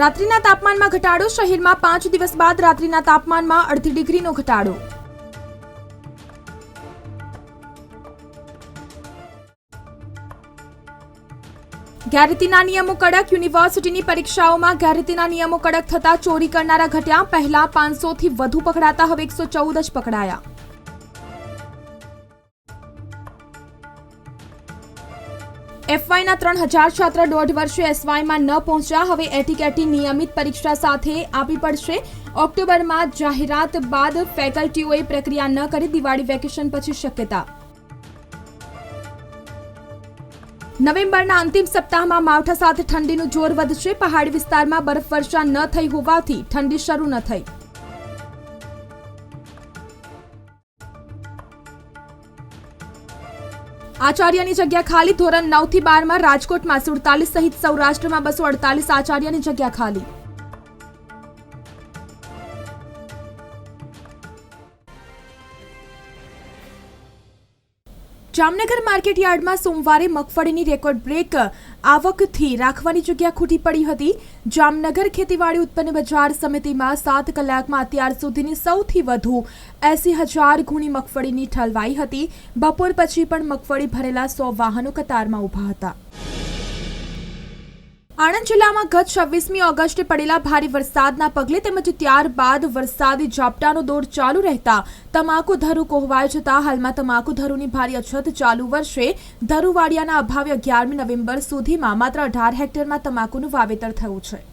રાત્રિના તાપમાનમાં ઘટાડો, શહેરમાં પાંચ દિવસ બાદ રાત્રિના તાપમાનમાં અડધી ડિગ્રીનો ઘટાડો. ગેરરીતિના નિયમો કડક, યુનિવર્સિટીની પરીક્ષાઓમાં ગેરરીતિના નિયમો કડક થતા ચોરી કરનારા ઘટ્યા પહેલા પાંચસોથી વધુ પકડાતા, હવે એકસો ચૌદ જ પકડાયા. એફવાયના ત્રણ હજાર છાત્ર દોઢ વર્ષે એસવાયમાં ન પહોંચ્યા. હવે એટીકેટી નિયમિત પરીક્ષા સાથે આપવી પડશે. ઓક્ટોબરમાં જાહેરાત બાદ ફેકલ્ટીઓએ પ્રક્રિયા ન કરી, દિવાળી વેકેશન પછી શક્યતા. નવેમ્બરના અંતિમ સપ્તાહમાં માવઠા સાથે ઠંડીનું જોર વધશે. પહાડી વિસ્તારમાં બરફવર્ષા ન થઈ હોવાથી ઠંડી શરૂ ન થઈ. આચાર્યની જગ્યા ખાલી, ધોરણ નવથી બારમાં રાજકોટમાં સુડતાલીસ સહિત સૌરાષ્ટ્રમાં બસો અડતાલીસ આચાર્યની જગ્યા ખાલી. જામનગર માર્કેટ યાર્ડમાં સોમવારે મગફળીની રેકોર્ડ બ્રેક આવકથી રાખવાની જગ્યા ખૂટી પડી હતી. જામનગર ખેતીવાડી ઉત્પન્ન બજાર સમિતિમાં સાત કલાકમાં અત્યાર સુધીની સૌથી વધુ એસી હજાર ગુણી મગફળીની ઠલવાઈ હતી. બપોર પછી પણ મગફળી ભરેલા સો વાહનો કતારમાં ઊભા હતા. આણંદ જિલ્લામાં ગત છવ્વીસમી ઓગસ્ટે પડેલા ભારે વરસાદના પગલે તેમજ ત્યારબાદ વરસાદી ઝાપટાનો દોર ચાલુ રહેતા તમાકુ ધરું કોહવાઈ જતા હાલમાં તમાકુ ધરુની ભારે અછત ચાલુ વર્ષે ધરુવાડિયાના અભાવે અગિયારમી નવેમ્બર સુધીમાં માત્ર અઢાર હેક્ટરમાં તમાકુનું વાવેતર થયું છે.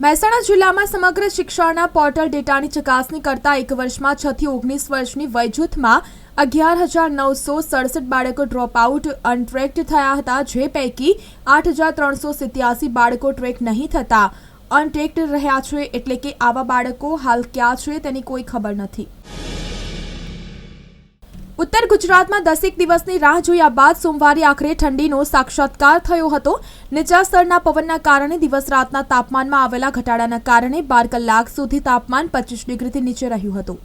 મહેસાણા જિલ્લામાં સમગ્ર શિક્ષણના પોર્ટલ ડેટાની ચકાસણી કરતા એક વર્ષમાં છ થી ઓગણીસ વર્ષની વયજૂથમાં અગિયાર હજાર નવસો સડસઠ બાળકો ડ્રોપ આઉટ, અનટ્રેક્ડ થયા હતા, જે પૈકી આઠ હજાર ત્રણસો સિત્યાસી બાળકો ટ્રેક નહીં થતા. અનટેક્ડ રહ્યા છે એટલે કે આવા બાળકો હાલ ક્યાં છે તેની કોઈ ખબર નથી. ઉત્તર ગુજરાતમાં દસેક દિવસની રાહ જોયા બાદ સોમવારે આખરે ઠંડીનો સાક્ષાત્કાર થયો હતો. નીચા સ્તરના પવનના કારણે દિવસ રાતના તાપમાનમાં આવેલા ઘટાડાના કારણે બાર કલાક સુધી તાપમાન પચીસ ડિગ્રીથી નીચે રહ્યું હતું.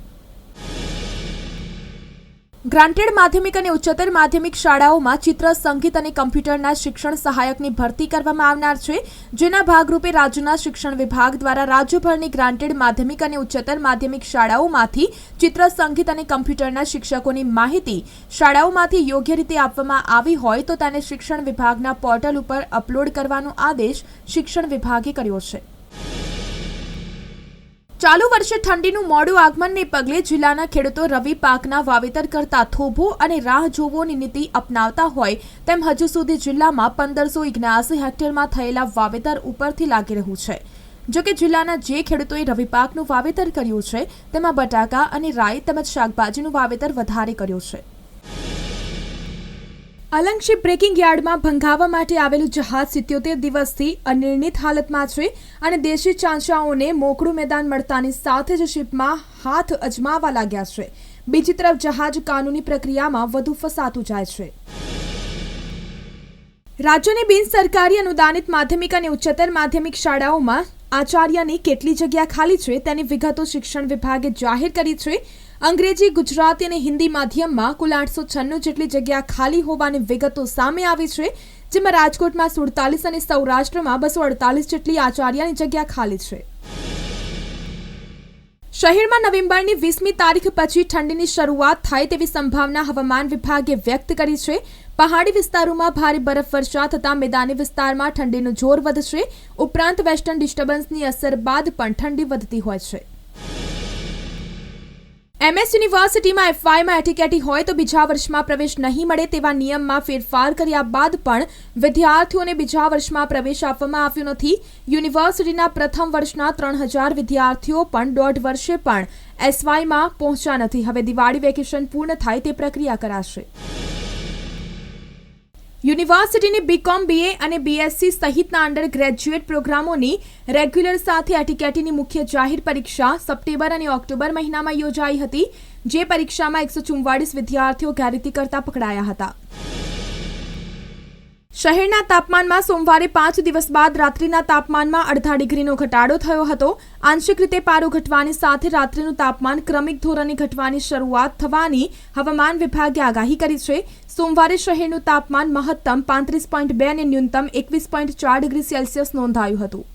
ગ્રાન્ટેડ માધ્યમિક અને ઉચ્ચતર માધ્યમિક શાળાઓમાં ચિત્ર, સંગીત અને કમ્પ્યુટરના શિક્ષણ સહાયકની ભરતી કરવામાં આવનાર છે, જેના ભાગરૂપે રાજ્યના શિક્ષણ વિભાગ દ્વારા રાજ્યભરની ગ્રાન્ટેડ માધ્યમિક અને ઉચ્ચતર માધ્યમિક શાળાઓમાંથી ચિત્ર, સંગીત અને કમ્પ્યુટરના શિક્ષકોની માહિતી શાળાઓમાંથી યોગ્ય રીતે આપવામાં આવી હોય તો તેને શિક્ષણ વિભાગના પોર્ટલ ઉપર અપલોડ કરવાનો આદેશ શિક્ષણ વિભાગે કર્યો છે. ચાલુ વર્ષે ઠંડીનું મોડું આગમનને પગલે જિલ્લાના ખેડૂતો રવિ પાકના વાવેતર કરતા થોભો અને રાહ જોવોની નીતિ અપનાવતા હોય તેમ હજુ સુધી જિલ્લામાં પંદરસો ઇગ્યાસી હેક્ટરમાં થયેલા વાવેતર ઉપરથી લાગી રહ્યું છે. જોકે જિલ્લાના જે ખેડૂતોએ રવિ પાકનું વાવેતર કર્યું છે, તેમાં બટાકા અને રાઈ તેમજ શાકભાજીનું વાવેતર વધારે કર્યું છે. અલંગ શિપ બ્રેકિંગ યાર્ડમાં ભંગાવવા માટે આવેલું જહાજ સિત્યોતેર દિવસથી અનિર્ણિત હાલતમાં છે અને દેશી ચાંચાઓને મોકળું મેદાન મળતાની સાથે જ શિપમાં હાથ અજમાવા લાગ્યા છે. બીજી તરફ જહાજ કાનૂની પ્રક્રિયામાં વધુ ફસાતું જાય છે. રાજ્યની બિનસરકારી અનુદાનિત માધ્યમિક અને ઉચ્ચતર માધ્યમિક શાળાઓમાં આચાર્યની કેટલી જગ્યા ખાલી છે તેની વિગતો શિક્ષણ વિભાગે જાહેર કરી છે. અંગ્રેજી, ગુજરાતી અને હિન્દી માધ્યમમાં કુલ આઠસો છન્નું જેટલી જગ્યા ખાલી હોવાની વિગતો સામે આવી છે, જેમાં રાજકોટમાં સુડતાલીસ અને સૌરાષ્ટ્રમાં બસો અડતાલીસ જેટલી આચાર્યની જગ્યા ખાલી છે. શહેરમાં નવેમ્બરની વીસમી તારીખ પછી ઠંડીની શરૂઆત થાય તેવી સંભાવના હવામાન વિભાગે વ્યક્ત કરી છે. પહાડી વિસ્તારોમાં ભારે બરફવર્ષા થતાં મેદાની વિસ્તારમાં ઠંડીનું જોર વધશે. ઉપરાંત વેસ્ટર્ન ડિસ્ટર્બન્સની અસર બાદ પણ ઠંડી વધતી હોય છે. એમએસ યુનિવર્સિટીમાં એફવાયમાં એટીકેટી હોય તો બીજા વર્ષમાં પ્રવેશ નહીં મળે તેવા નિયમમાં ફેરફાર કર્યા બાદ પણ વિદ્યાર્થીઓને બીજા વર્ષમાં પ્રવેશ આપવામાં આવ્યો નથી. યુનિવર્સિટીના પ્રથમ વર્ષના ત્રણ હજાર વિદ્યાર્થીઓ પણ દોઢ વર્ષે પણ એસવાયમાં પહોંચ્યા નથી. હવે દિવાળી વેકેશન પૂર્ણ થાય તે પ્રક્રિયા કરાશે. યુનિવર્સિટીની બીકોમ બીએ અને બીએસસી સહિતના અંડર ગ્રેજ્યુએટ પ્રોગ્રામોની રેગ્યુલર સાથે એટીકેટીની મુખ્ય જાહેર પરીક્ષા સપ્ટેમ્બર અને ઓક્ટોબર મહિનામાં યોજાઈ હતી, જે પરીક્ષામાં એકસો ચુમ્વાળીસ વિદ્યાર્થીઓ ગેરરીતિ કરતા પકડાયા હતા. શહેરના તાપમાનમાં સોમવારે પાંચ દિવસ બાદ રાત્રિના તાપમાનમાં અડધા ડિગ્રીનો ઘટાડો થયો હતો. આંશિક રીતે પારો ઘટવાની સાથે રાત્રિનું તાપમાન ક્રમિક ધોરણે ઘટવાની શરૂઆત થવાની હવામાન વિભાગે આગાહી કરી છે. સોમવારે શહેરનું તાપમાન મહત્તમ પાંત્રીસ પોઈન્ટ બે અને ન્યૂનતમ એકવીસ પોઈન્ટ ચાર ડિગ્રી સેલ્સિયસ નોંધાયું હતું.